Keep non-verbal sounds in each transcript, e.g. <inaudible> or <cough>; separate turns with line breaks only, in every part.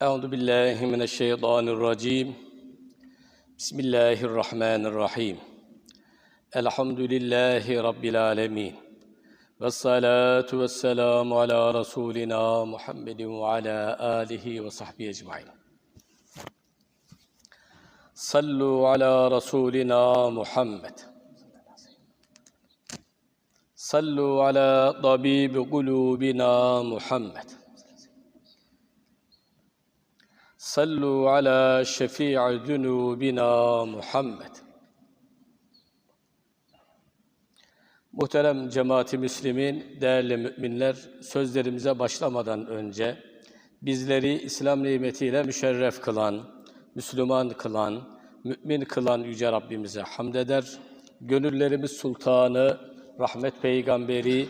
Euzu billahi mineşşeytanirracim. Bismillahirrahmanirrahim. Elhamdülillahi rabbil alamin. Ves salatu vesselamu ala rasulina Muhammedin ve ala alihi ve sahbihi ecmaîn. Sallu ala rasulina Muhammed. Sallu ala tabib kulubina Muhammed. صلوا على شفيع ذنوبنا محمد Muhterem cemaati Müslümin, değerli müminler, sözlerimize başlamadan önce bizleri İslam nimetiyle müşerref kılan, Müslüman kılan, mümin kılan Yüce Rabbimize hamd eder. Gönüllerimiz sultanı, rahmet peygamberi,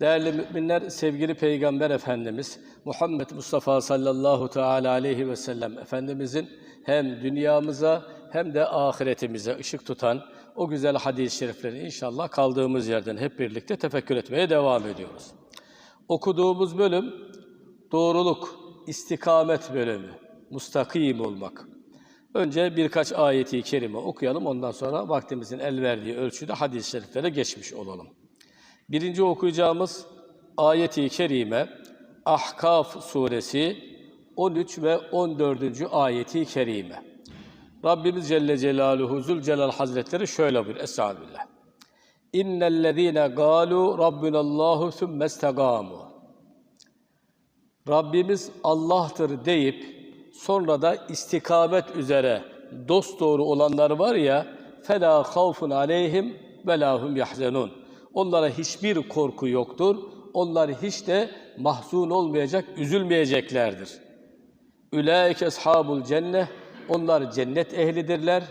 Değerli müminler, sevgili Peygamber Efendimiz Muhammed Mustafa sallallahu teala aleyhi ve sellem Efendimizin hem dünyamıza hem de ahiretimize ışık tutan o güzel hadis-i şerifleri inşallah kaldığımız yerden hep birlikte tefekkür etmeye devam ediyoruz. Okuduğumuz bölüm doğruluk, istikamet bölümü, mustakim olmak. Önce birkaç ayeti kerime okuyalım ondan sonra vaktimizin el verdiği ölçüde hadis-i şeriflere geçmiş olalım. Birinci okuyacağımız ayeti kerime Ahkaf suresi 13 ve 14. ayeti kerime. Rabbimiz Celle Celaluhu Zülcelal Hazretleri şöyle buyur. Estağfirullah. İnnellezîne gâlu rabbunallahu sümme. Rabbimiz Allah'tır deyip sonra da istikamet üzere dost doğru olanlar var ya fela havfun aleyhim ve lahum yahzenun. Onlara hiçbir korku yoktur. Onlar hiç de mahzun olmayacak, üzülmeyeceklerdir. Ülaike ashabul cennet. Onlar cennet ehlidirler.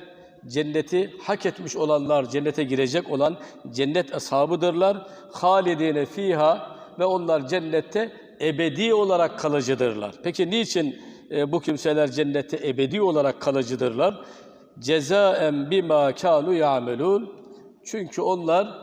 Cenneti hak etmiş olanlar, cennete girecek olan cennet ashabıdırlar. Halidine fiha ve onlar cennette ebedi olarak kalıcıdırlar. Peki niçin e, bu kimseler cennette ebedi olarak kalıcıdırlar? Cezaen bima kanu ya'melun. Çünkü onlar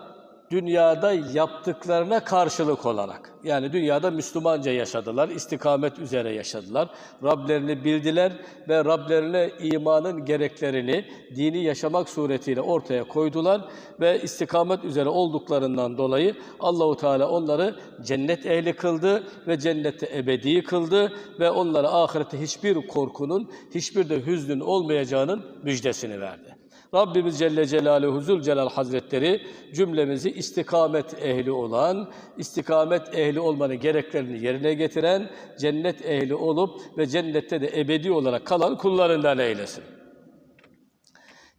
dünyada yaptıklarına karşılık olarak yani dünyada Müslümanca yaşadılar, istikamet üzere yaşadılar. Rablerini bildiler ve Rablerine imanın gereklerini dini yaşamak suretiyle ortaya koydular ve istikamet üzere olduklarından dolayı Allahu Teala onları cennet ehli kıldı ve cennette ebedi kıldı ve onlara ahirette hiçbir korkunun, hiçbir de hüznün olmayacağının müjdesini verdi. Rabbimiz Celle Celaluhu Zülcelal Hazretleri cümlemizi istikamet ehli olan, istikamet ehli olmanın gereklerini yerine getiren, cennet ehli olup ve cennette de ebedi olarak kalan kullarından eylesin.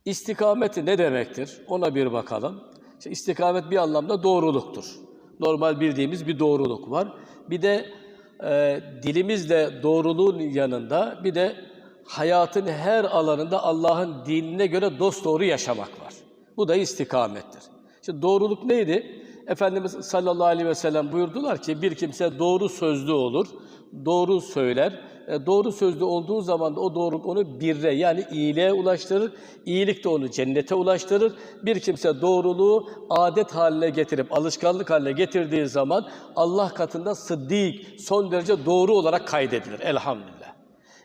İstikamet ne demektir? Ona bir bakalım. İşte istikamet bir anlamda doğruluktur. Normal bildiğimiz bir doğruluk var. Bir de e, dilimizle doğruluğun yanında bir de hayatın her alanında Allah'ın dinine göre dost doğru yaşamak var. Bu da istikamettir. Şimdi doğruluk neydi? Efendimiz sallallahu aleyhi ve sellem buyurdular ki bir kimse doğru sözlü olur, doğru söyler. E, doğru sözlü olduğu zaman da o doğruluk onu birre yani iyiliğe ulaştırır. İyilik de onu cennete ulaştırır. Bir kimse doğruluğu adet haline getirip alışkanlık haline getirdiği zaman Allah katında sıddık, son derece doğru olarak kaydedilir. Elhamdülillah.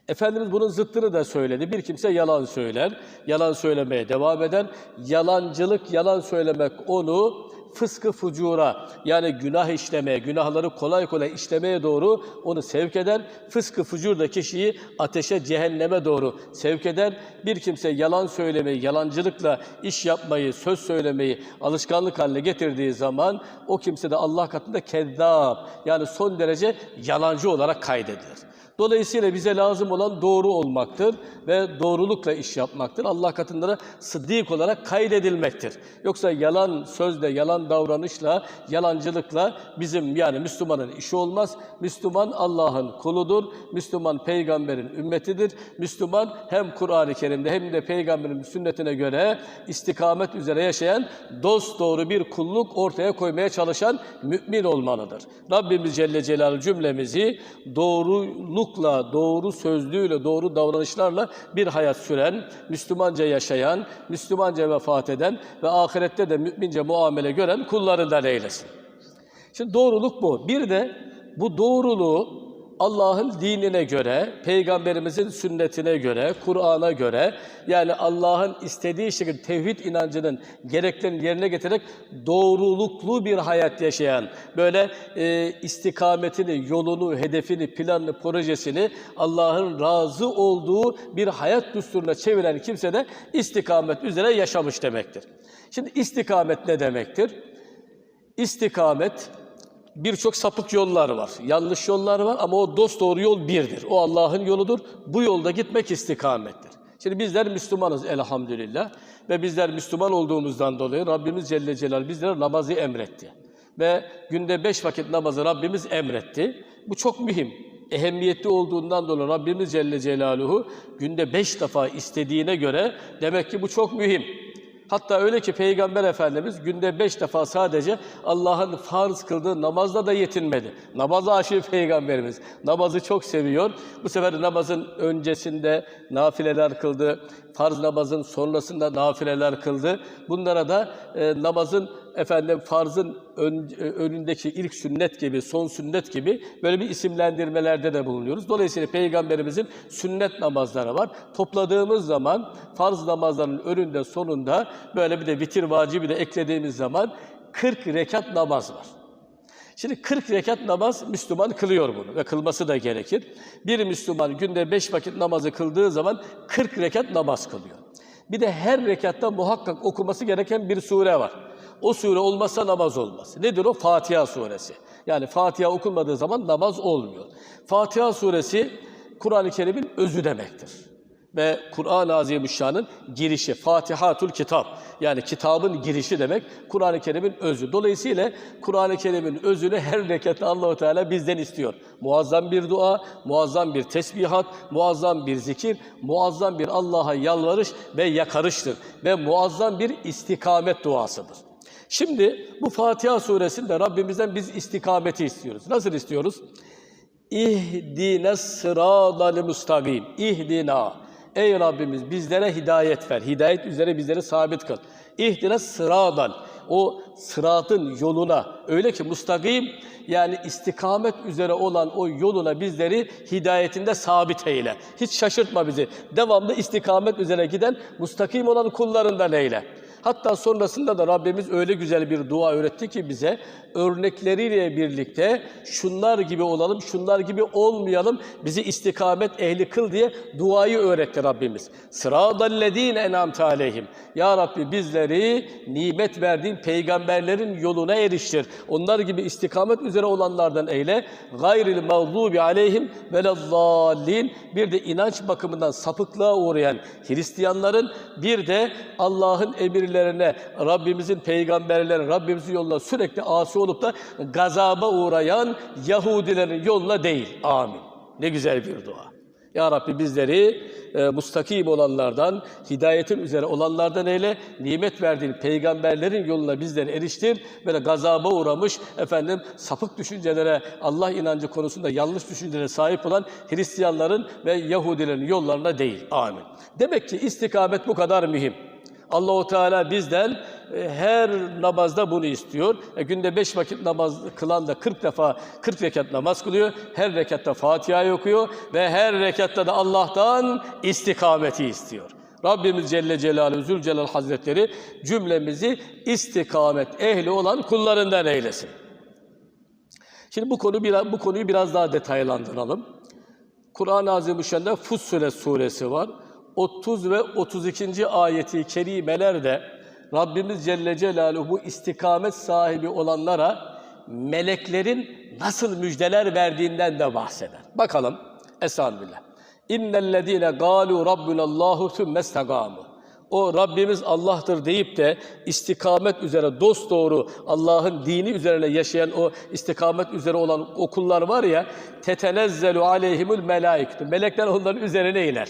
Efendimiz bunun zıttını da söyledi. Bir kimse yalan söyler, yalan söylemeye devam eder. Yalancılık, yalan söylemek onu fıskı fucura yani günah işlemeye, günahları kolay kolay işlemeye doğru onu sevk eder. Fıskı fucur da kişiyi ateşe, cehenneme doğru sevk eder. Bir kimse yalan söylemeyi, yalancılıkla iş yapmayı, söz söylemeyi alışkanlık haline getirdiği zaman o kimse de Allah katında kezzap yani son derece yalancı olarak kaydedilir. Dolayısıyla bize lazım olan doğru olmaktır ve doğrulukla iş yapmaktır. Allah katında da sıddık olarak kaydedilmektir. Yoksa yalan sözle, yalan davranışla, yalancılıkla bizim yani Müslümanın işi olmaz. Müslüman Allah'ın kuludur. Müslüman peygamberin ümmetidir. Müslüman hem Kur'an-ı Kerim'de hem de peygamberin sünnetine göre istikamet üzere yaşayan dost doğru bir kulluk ortaya koymaya çalışan mümin olmalıdır. Rabbimiz Celle Celaluhu cümlemizi doğrulukla, doğru sözlüğüyle, doğru davranışlarla bir hayat süren, Müslümanca yaşayan, Müslümanca vefat eden ve ahirette de mümince muamele gören kullarından eylesin. Şimdi doğruluk bu. Bir de bu doğruluğu Allah'ın dinine göre, peygamberimizin sünnetine göre, Kur'an'a göre yani Allah'ın istediği şekilde tevhid inancının gereklerini yerine getirerek doğruluklu bir hayat yaşayan, böyle e, istikametini, yolunu, hedefini, planını, projesini Allah'ın razı olduğu bir hayat düsturuna çeviren kimse de istikamet üzere yaşamış demektir. Şimdi istikamet ne demektir? İstikamet birçok sapık yollar var. Yanlış yollar var ama o dost doğru yol birdir. O Allah'ın yoludur. Bu yolda gitmek istikamettir. Şimdi bizler Müslümanız elhamdülillah ve bizler Müslüman olduğumuzdan dolayı Rabbimiz Celle Celal bizlere namazı emretti. Ve günde beş vakit namazı Rabbimiz emretti. Bu çok mühim. Ehemmiyetli olduğundan dolayı Rabbimiz Celle Celaluhu günde beş defa istediğine göre demek ki bu çok mühim. Hatta öyle ki Peygamber Efendimiz günde beş defa sadece Allah'ın farz kıldığı namazla da yetinmedi. Namaza aşık Peygamberimiz. Namazı çok seviyor. Bu sefer namazın öncesinde nafileler kıldı. Farz namazın sonrasında nafileler kıldı. Bunlara da e, namazın efendim farzın ön, e, önündeki ilk sünnet gibi, son sünnet gibi böyle bir isimlendirmelerde de bulunuyoruz. Dolayısıyla Peygamberimizin sünnet namazları var. Topladığımız zaman farz namazların önünde sonunda böyle bir de vitir vacibi de eklediğimiz zaman 40 rekat namaz var. Şimdi 40 rekat namaz Müslüman kılıyor bunu ve kılması da gerekir. Bir Müslüman günde 5 vakit namazı kıldığı zaman 40 rekat namaz kılıyor. Bir de her rekatta muhakkak okuması gereken bir sure var. O sure olmazsa namaz olmaz. Nedir o? Fatiha suresi. Yani Fatiha okunmadığı zaman namaz olmuyor. Fatiha suresi Kur'an-ı Kerim'in özü demektir. Ve Kur'an-ı Azimüşşan'ın girişi, Fatihatul Kitap. Yani kitabın girişi demek Kur'an-ı Kerim'in özü. Dolayısıyla Kur'an-ı Kerim'in özünü her rekatta Allahu Teala bizden istiyor. Muazzam bir dua, muazzam bir tesbihat, muazzam bir zikir, muazzam bir Allah'a yalvarış ve yakarıştır. Ve muazzam bir istikamet duasıdır. Şimdi bu Fatiha suresinde Rabbimizden biz istikameti istiyoruz. Nasıl istiyoruz? İhdine sıradal müstakim. İhdina. Ey Rabbimiz bizlere hidayet ver. Hidayet üzere bizleri sabit kıl. İhdine sıradal. O sıratın yoluna öyle ki mustakim yani istikamet üzere olan o yoluna bizleri hidayetinde sabit eyle. Hiç şaşırtma bizi. Devamlı istikamet üzere giden mustakim olan kullarından eyle. Hatta sonrasında da Rabbimiz öyle güzel bir dua öğretti ki bize örnekleriyle birlikte şunlar gibi olalım, şunlar gibi olmayalım, bizi istikamet ehli kıl diye duayı öğretti Rabbimiz. Sıradallezine en'amte aleyhim. Ya Rabbi bizleri nimet verdiğin peygamberlerin yoluna eriştir. Onlar gibi istikamet üzere olanlardan eyle. Gayril mağlubi aleyhim velezzallin. Bir de inanç bakımından sapıklığa uğrayan Hristiyanların bir de Allah'ın emirlerine, Rabbimizin peygamberlerine, Rabbimizin yoluna sürekli asi olup da gazaba uğrayan Yahudilerin yoluna değil. Amin. Ne güzel bir dua. Ya Rabbi bizleri e, mustakim olanlardan, hidayetin üzere olanlardan eyle, nimet verdiğin peygamberlerin yoluna bizleri eriştir. Böyle gazaba uğramış, efendim sapık düşüncelere, Allah inancı konusunda yanlış düşüncelere sahip olan Hristiyanların ve Yahudilerin yollarına değil. Amin. Demek ki istikamet bu kadar mühim. Allahu Teala bizden e, her namazda bunu istiyor. E, günde beş vakit namaz kılan da 40 defa 40 rekat namaz kılıyor. Her rekatta Fatiha'yı okuyor ve her rekatta da Allah'tan istikameti istiyor. Rabbimiz Celle Celaluhu Zülcelal Hazretleri cümlemizi istikamet ehli olan kullarından eylesin. Şimdi bu konu biraz bu konuyu biraz daha detaylandıralım. Kur'an-ı Azimüşşan'da Fussilet suresi var. 30 ve 32. ayeti kerimelerde Rabbimiz Celle Celaluhu bu istikamet sahibi olanlara meleklerin nasıl müjdeler verdiğinden de bahseder. Bakalım Esanbillah. İnnellezîne gâlû rabbunallâhu thummestagâmû. O Rabbimiz Allah'tır deyip de istikamet üzere dost doğru Allah'ın dini üzerine yaşayan o istikamet üzere olan okullar var ya tetenezzelu aleyhimul melaiketu. Melekler onların üzerine iner.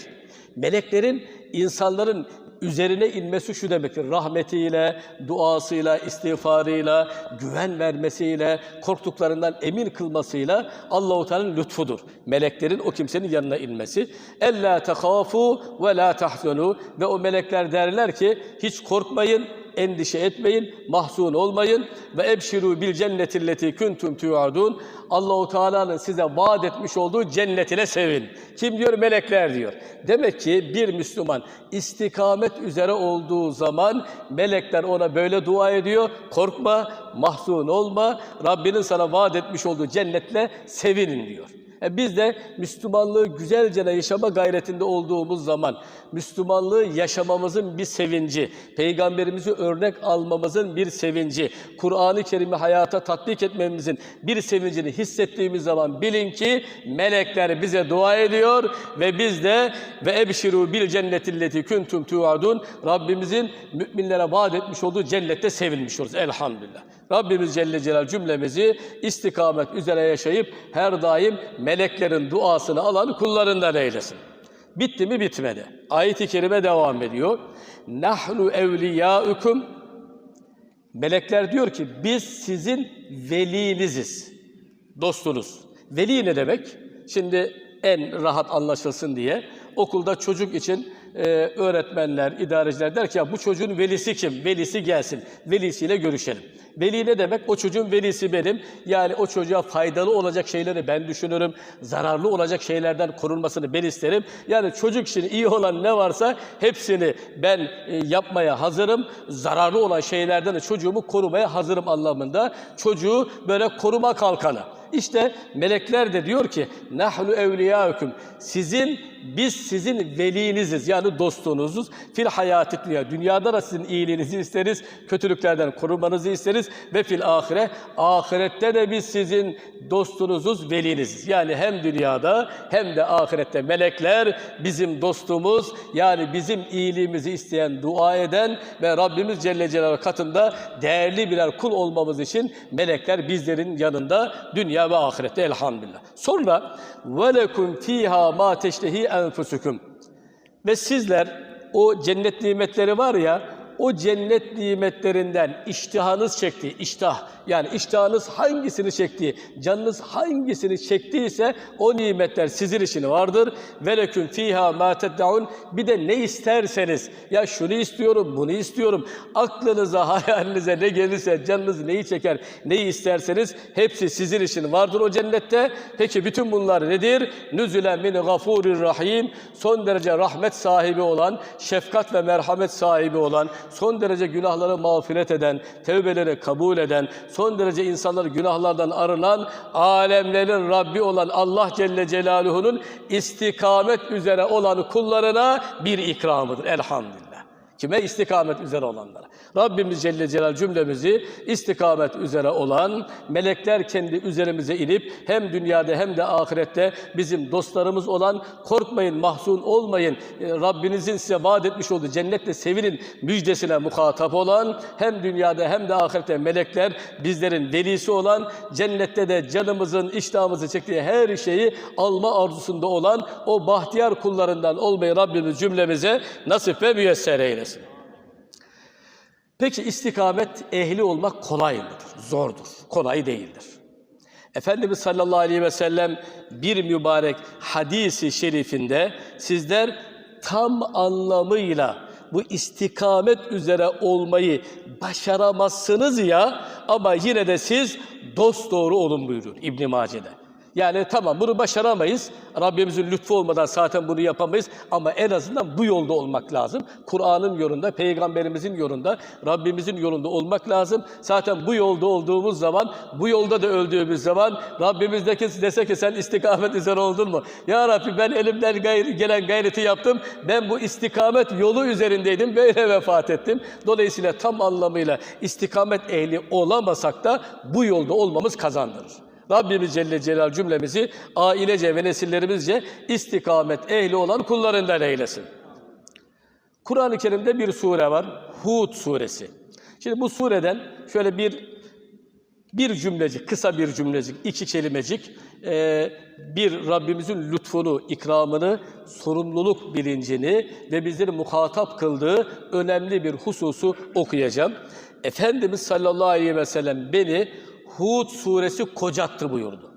Meleklerin insanların üzerine inmesi şu demektir. Rahmetiyle, duasıyla, istiğfarıyla, güven vermesiyle, korktuklarından emin kılmasıyla Allahu Teala'nın lütfudur. Meleklerin o kimsenin yanına inmesi. Ella tehafu ve la tahzunu ve o melekler derler ki hiç korkmayın, endişe etmeyin, mahzun olmayın ve ebşiru bil cennetilleti kuntum tuadun. Allahu Teala'nın size vaat etmiş olduğu cennetine sevin. Kim diyor? Melekler diyor. Demek ki bir Müslüman istikamet üzere olduğu zaman melekler ona böyle dua ediyor. Korkma, mahzun olma. Rabbinin sana vaat etmiş olduğu cennetle sevinin diyor. E biz de Müslümanlığı güzelce yaşama gayretinde olduğumuz zaman, Müslümanlığı yaşamamızın bir sevinci, Peygamberimizi örnek almamızın bir sevinci, Kur'an-ı Kerim'i hayata tatbik etmemizin bir sevincini hissettiğimiz zaman bilin ki melekler bize dua ediyor ve biz de ve ebşiru bil cennetilleti kuntum tuadun Rabbimizin müminlere vaat etmiş olduğu cennette sevinmiş oluruz elhamdülillah. Rabbimiz Celle Celal cümlemizi istikamet üzere yaşayıp her daim meleklerin duasını alan kullarından eylesin. Bitti mi bitmedi. Ayet-i kerime devam ediyor. Nahnu evliyaukum Melekler diyor ki biz sizin veliniziz. Dostunuz. Veli ne demek? Şimdi en rahat anlaşılsın diye okulda çocuk için e, öğretmenler, idareciler der ki ya bu çocuğun velisi kim? Velisi gelsin. Velisiyle görüşelim. Veli ne demek? O çocuğun velisi benim. Yani o çocuğa faydalı olacak şeyleri ben düşünürüm. Zararlı olacak şeylerden korunmasını ben isterim. Yani çocuk için iyi olan ne varsa hepsini ben e, yapmaya hazırım. Zararlı olan şeylerden de çocuğumu korumaya hazırım anlamında. Çocuğu böyle koruma kalkanı. İşte melekler de diyor ki nahnu evliyaukum sizin biz sizin veliniziz yani yani dostunuzuz. Fil hayatı dünya. Dünyada da sizin iyiliğinizi isteriz, kötülüklerden korumanızı isteriz ve fil ahire. Ahirette de biz sizin dostunuzuz, veliniziz. Yani hem dünyada hem de ahirette melekler bizim dostumuz. Yani bizim iyiliğimizi isteyen, dua eden ve Rabbimiz Celle Celaluhu katında değerli birer kul olmamız için melekler bizlerin yanında dünya ve ahirette elhamdülillah. Sonra velekum fiha ma teştehi enfusukum. Ve sizler o cennet nimetleri var ya, o cennet nimetlerinden iştihanız çekti, iştah yani iştahınız hangisini çekti, canınız hangisini çektiyse o nimetler sizin için vardır. Veleküm fiha ma teddaun. Bir de ne isterseniz, ya şunu istiyorum, bunu istiyorum. Aklınıza, <laughs> hayalinize ne gelirse, canınız neyi çeker, neyi isterseniz hepsi sizin için vardır o cennette. Peki bütün bunlar nedir? Nüzülen min gafurir rahim. Son derece rahmet sahibi olan, şefkat ve merhamet sahibi olan, son derece günahları mağfiret eden, tevbeleri kabul eden, son derece insanları günahlardan arınan, alemlerin Rabbi olan Allah Celle Celaluhu'nun istikamet üzere olan kullarına bir ikramıdır. Elhamdülillah. Kime? istikamet üzere olanlara. Rabbimiz Celle Celal cümlemizi istikamet üzere olan, melekler kendi üzerimize inip hem dünyada hem de ahirette bizim dostlarımız olan, korkmayın, mahzun olmayın, e, Rabbinizin size vaat etmiş olduğu cennetle sevinin müjdesine muhatap olan, hem dünyada hem de ahirette melekler bizlerin velisi olan, cennette de canımızın, iştahımızı çektiği her şeyi alma arzusunda olan o bahtiyar kullarından olmayı Rabbimiz cümlemize nasip ve müyesser eylesin. Peki istikamet ehli olmak kolay mıdır? Zordur. Kolay değildir. Efendimiz sallallahu aleyhi ve sellem bir mübarek hadisi şerifinde sizler tam anlamıyla bu istikamet üzere olmayı başaramazsınız ya ama yine de siz dost doğru olun buyuruyor İbn Mace'de. Yani tamam bunu başaramayız. Rabbimizin lütfu olmadan zaten bunu yapamayız. Ama en azından bu yolda olmak lazım. Kur'an'ın yolunda, Peygamberimizin yolunda, Rabbimizin yolunda olmak lazım. Zaten bu yolda olduğumuz zaman, bu yolda da öldüğümüz zaman Rabbimiz de dese ki sen istikamet üzere oldun mu? Ya Rabbi ben elimden gayri, gelen gayreti yaptım. Ben bu istikamet yolu üzerindeydim. Böyle vefat ettim. Dolayısıyla tam anlamıyla istikamet ehli olamasak da bu yolda olmamız kazandırır. Rabbimiz Celle Celal cümlemizi ailece ve nesillerimizce istikamet ehli olan kullarından eylesin. Kur'an-ı Kerim'de bir sure var. Hud suresi. Şimdi bu sureden şöyle bir bir cümlecik, kısa bir cümlecik, iki kelimecik e, bir Rabbimizin lütfunu, ikramını, sorumluluk bilincini ve bizleri muhatap kıldığı önemli bir hususu okuyacağım. Efendimiz sallallahu aleyhi ve sellem beni Hud suresi kocattı buyurdu.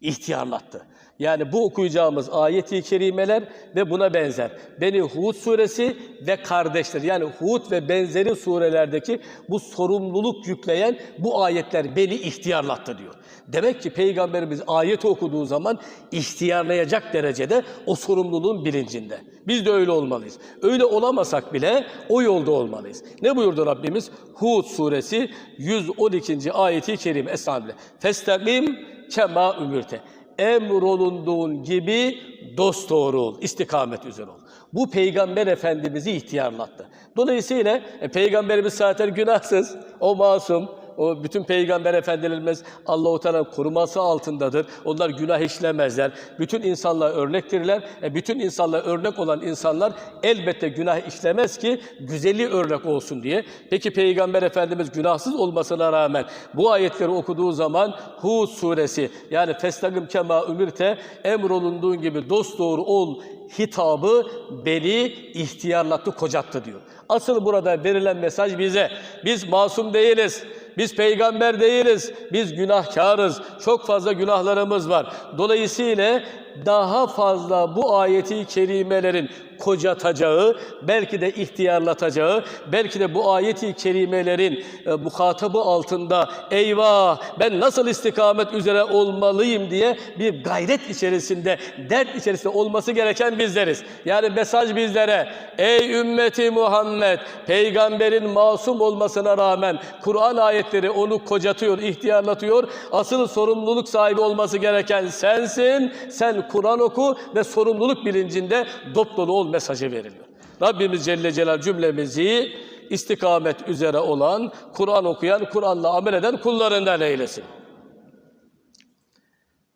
İhtiyarlattı. Yani bu okuyacağımız ayet-i kerimeler ve buna benzer. Beni Hud suresi ve kardeşler yani Hud ve benzeri surelerdeki bu sorumluluk yükleyen bu ayetler beni ihtiyarlattı diyor. Demek ki Peygamberimiz ayeti okuduğu zaman ihtiyarlayacak derecede o sorumluluğun bilincinde. Biz de öyle olmalıyız. Öyle olamasak bile o yolda olmalıyız. Ne buyurdu Rabbimiz? Hud suresi 112. ayeti kerime. Estağfirullah. Festakim kema ümürte emrolunduğun gibi dost doğru ol, istikamet üzere ol. Bu Peygamber Efendimiz'i ihtiyarlattı. Dolayısıyla e, Peygamberimiz zaten günahsız, o masum, o bütün peygamber efendilerimiz Allahu Teala koruması altındadır. Onlar günah işlemezler. Bütün insanlar örnektirler. E bütün insanlar örnek olan insanlar elbette günah işlemez ki güzeli örnek olsun diye. Peki peygamber efendimiz günahsız olmasına rağmen bu ayetleri okuduğu zaman Hud suresi yani festagım kema ümirte emrolunduğun gibi dost doğru ol hitabı beni ihtiyarlattı, kocattı diyor. Asıl burada verilen mesaj bize. Biz masum değiliz. Biz peygamber değiliz. Biz günahkarız. Çok fazla günahlarımız var. Dolayısıyla daha fazla bu ayeti kerimelerin kocatacağı, belki de ihtiyarlatacağı, belki de bu ayeti kerimelerin e, muhatabı altında eyvah ben nasıl istikamet üzere olmalıyım diye bir gayret içerisinde, dert içerisinde olması gereken bizleriz. Yani mesaj bizlere ey ümmeti Muhammed peygamberin masum olmasına rağmen Kur'an ayetleri onu kocatıyor, ihtiyarlatıyor. Asıl sorumluluk sahibi olması gereken sensin. Sen Kur'an oku ve sorumluluk bilincinde dop ol mesajı veriliyor. Rabbimiz Celle Celal cümlemizi istikamet üzere olan, Kur'an okuyan, Kur'an'la amel eden kullarından eylesin.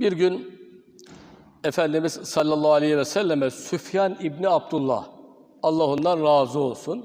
Bir gün Efendimiz sallallahu aleyhi ve selleme Süfyan İbni Abdullah, Allah ondan razı olsun,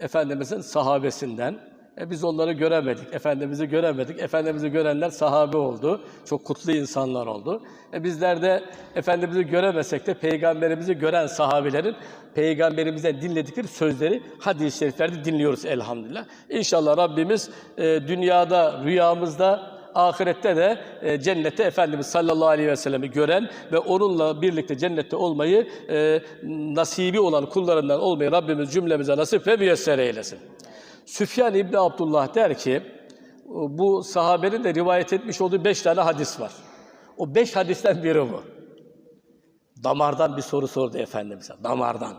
Efendimizin sahabesinden, e biz onları göremedik, Efendimiz'i göremedik. Efendimiz'i görenler sahabe oldu. Çok kutlu insanlar oldu. E bizler de Efendimiz'i göremesek de Peygamberimizi gören sahabelerin Peygamberimizden dinledikleri sözleri hadis-i şeriflerde dinliyoruz elhamdülillah. İnşallah Rabbimiz e, dünyada, rüyamızda, ahirette de e, cennette Efendimiz sallallahu aleyhi ve sellem'i gören ve onunla birlikte cennette olmayı e, nasibi olan kullarından olmayı Rabbimiz cümlemize nasip ve müyesser eylesin. Süfyan İbni Abdullah der ki, bu sahabenin de rivayet etmiş olduğu beş tane hadis var. O beş hadisten biri bu. Damardan bir soru sordu Efendimiz'e, damardan.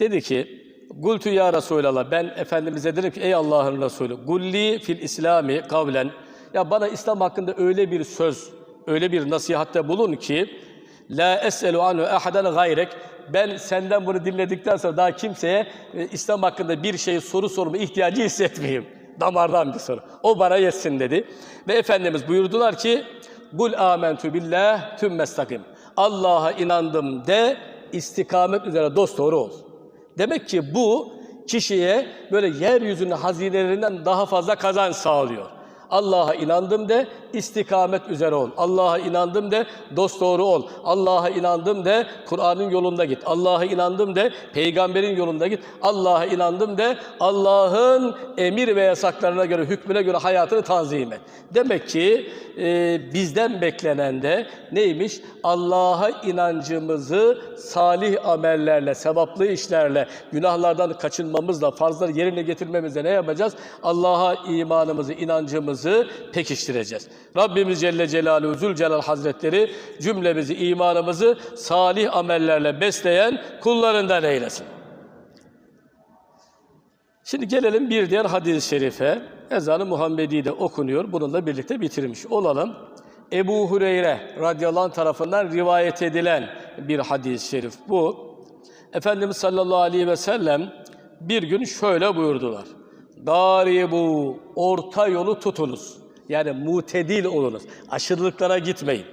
Dedi ki, Gultu ya Resulallah, ben Efendimiz'e dedim ki, ey Allah'ın Resulü, gulli fil İslami kavlen, ya bana İslam hakkında öyle bir söz, öyle bir nasihatte bulun ki, la eselu anhu ahaden gayrek, ben senden bunu dinledikten sonra daha kimseye e, İslam hakkında bir şey soru sorma ihtiyacı hissetmeyeyim. Damardan bir soru. O bana yetsin dedi. Ve Efendimiz buyurdular ki, Kul amentu billah tüm mestakim. Allah'a inandım de istikamet üzere dost doğru ol. Demek ki bu kişiye böyle yeryüzünün hazinelerinden daha fazla kazanç sağlıyor. Allah'a inandım de istikamet üzere ol. Allah'a inandım de dost doğru ol. Allah'a inandım de Kur'an'ın yolunda git. Allah'a inandım de peygamberin yolunda git. Allah'a inandım de Allah'ın emir ve yasaklarına göre, hükmüne göre hayatını tanzim et. Demek ki e, bizden beklenen de neymiş? Allah'a inancımızı salih amellerle, sevaplı işlerle, günahlardan kaçınmamızla, farzları yerine getirmemizle ne yapacağız? Allah'a imanımızı, inancımızı pekiştireceğiz. Rabbimiz Celle Celaluhu Zülcelal Hazretleri cümlemizi, imanımızı salih amellerle besleyen kullarından eylesin. Şimdi gelelim bir diğer hadis-i şerife. Ezanı Muhammedi de okunuyor. Bununla birlikte bitirmiş olalım. Ebu Hureyre radıyallahu anh tarafından rivayet edilen bir hadis-i şerif bu. Efendimiz sallallahu aleyhi ve sellem bir gün şöyle buyurdular. Garibu orta yolu tutunuz. Yani mutedil olunuz. Aşırılıklara gitmeyin.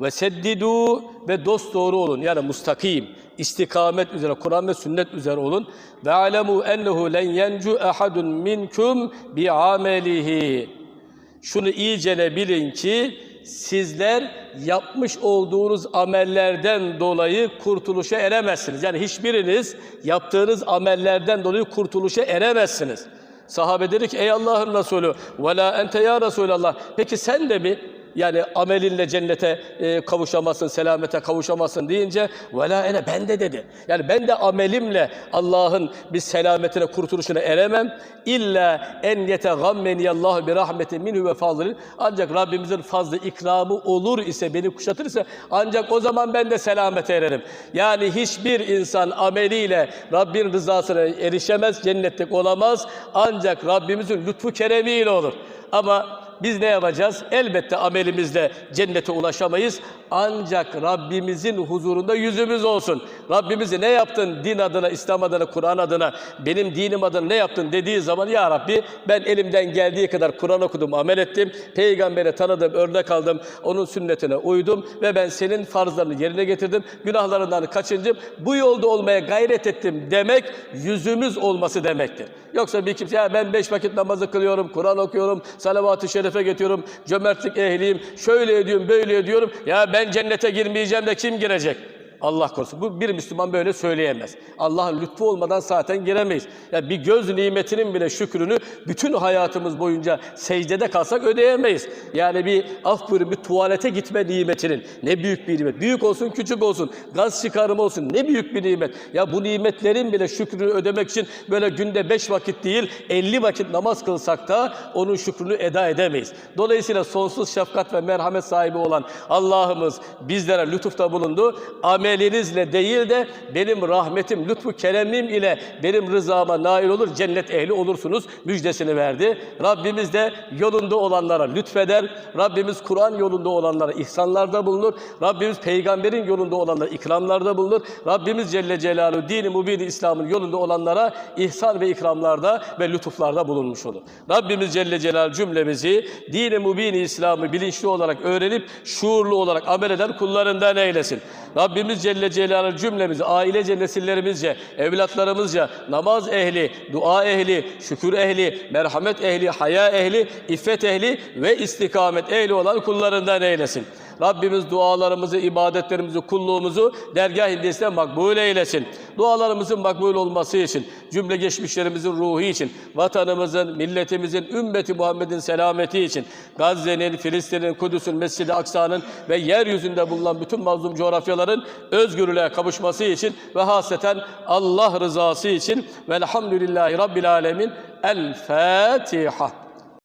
Ve seddidu ve dost doğru olun. Yani mustakim, istikamet üzere, Kur'an ve sünnet üzere olun. Ve alemu ennehu len yencu ahadun minkum bi amelihi. Şunu iyicene bilin ki sizler yapmış olduğunuz amellerden dolayı kurtuluşa eremezsiniz. Yani hiçbiriniz yaptığınız amellerden dolayı kurtuluşa eremezsiniz. Sahabe dedi ki ey Allah'ın Resulü ve la ente ya Resulallah. Peki sen de mi yani amelinle cennete e, kavuşamazsın, selamete kavuşamazsın deyince vela ene ben de dedi. Yani ben de amelimle Allah'ın bir selametine, kurtuluşuna eremem. İlla en yetegammeni Allah bir rahmetin minhu ve fazlin. Ancak Rabbimizin fazlı ikramı olur ise, beni kuşatırsa ancak o zaman ben de selamete ererim. Yani hiçbir insan ameliyle Rabbin rızasına erişemez, cennetlik olamaz. Ancak Rabbimizin lütfu keremiyle olur. Ama biz ne yapacağız? Elbette amelimizle cennete ulaşamayız. Ancak Rabbimizin huzurunda yüzümüz olsun. Rabbimizi ne yaptın din adına, İslam adına, Kur'an adına, benim dinim adına ne yaptın dediği zaman ya Rabbi ben elimden geldiği kadar Kur'an okudum, amel ettim. Peygamberi tanıdım, örnek aldım, onun sünnetine uydum ve ben senin farzlarını yerine getirdim. Günahlarından kaçındım. Bu yolda olmaya gayret ettim demek yüzümüz olması demektir. Yoksa bir kimse ya ben beş vakit namazı kılıyorum, Kur'an okuyorum, salavat-ı şerefe getiriyorum, cömertlik ehliyim, şöyle ediyorum, böyle ediyorum. Ya ben cennete girmeyeceğim de kim girecek? Allah korusun. Bu bir Müslüman böyle söyleyemez. Allah'ın lütfu olmadan zaten giremeyiz. Ya bir göz nimetinin bile şükrünü bütün hayatımız boyunca secdede kalsak ödeyemeyiz. Yani bir af buyurun bir tuvalete gitme nimetinin ne büyük bir nimet. Büyük olsun küçük olsun. Gaz çıkarımı olsun ne büyük bir nimet. Ya bu nimetlerin bile şükrünü ödemek için böyle günde beş vakit değil 50 vakit namaz kılsak da onun şükrünü eda edemeyiz. Dolayısıyla sonsuz şefkat ve merhamet sahibi olan Allah'ımız bizlere lütufta bulundu. Amelinizle değil de benim rahmetim, lütfu keremim ile benim rızama nail olur, cennet ehli olursunuz müjdesini verdi. Rabbimiz de yolunda olanlara lütfeder. Rabbimiz Kur'an yolunda olanlara ihsanlarda bulunur. Rabbimiz peygamberin yolunda olanlara ikramlarda bulunur. Rabbimiz Celle Celaluhu dini mübini İslam'ın yolunda olanlara ihsan ve ikramlarda ve lütuflarda bulunmuş olur. Rabbimiz Celle Celaluhu cümlemizi dini mübini İslam'ı bilinçli olarak öğrenip şuurlu olarak amel eden kullarından eylesin. Rabbimiz Celle Celaluhu cümlemizi ailece, nesillerimizce, evlatlarımızca namaz ehli, dua ehli, şükür ehli, merhamet ehli, haya ehli, iffet ehli ve istikamet ehli olan kullarından eylesin. Rabbimiz dualarımızı, ibadetlerimizi, kulluğumuzu dergah indisine makbul eylesin. Dualarımızın makbul olması için, cümle geçmişlerimizin ruhu için, vatanımızın, milletimizin, ümmeti Muhammed'in selameti için, Gazze'nin, Filistin'in, Kudüs'ün, Mescid-i Aksa'nın ve yeryüzünde bulunan bütün mazlum coğrafyaların özgürlüğe kavuşması için ve hasreten Allah rızası için velhamdülillahi Rabbil Alemin. El Fatiha.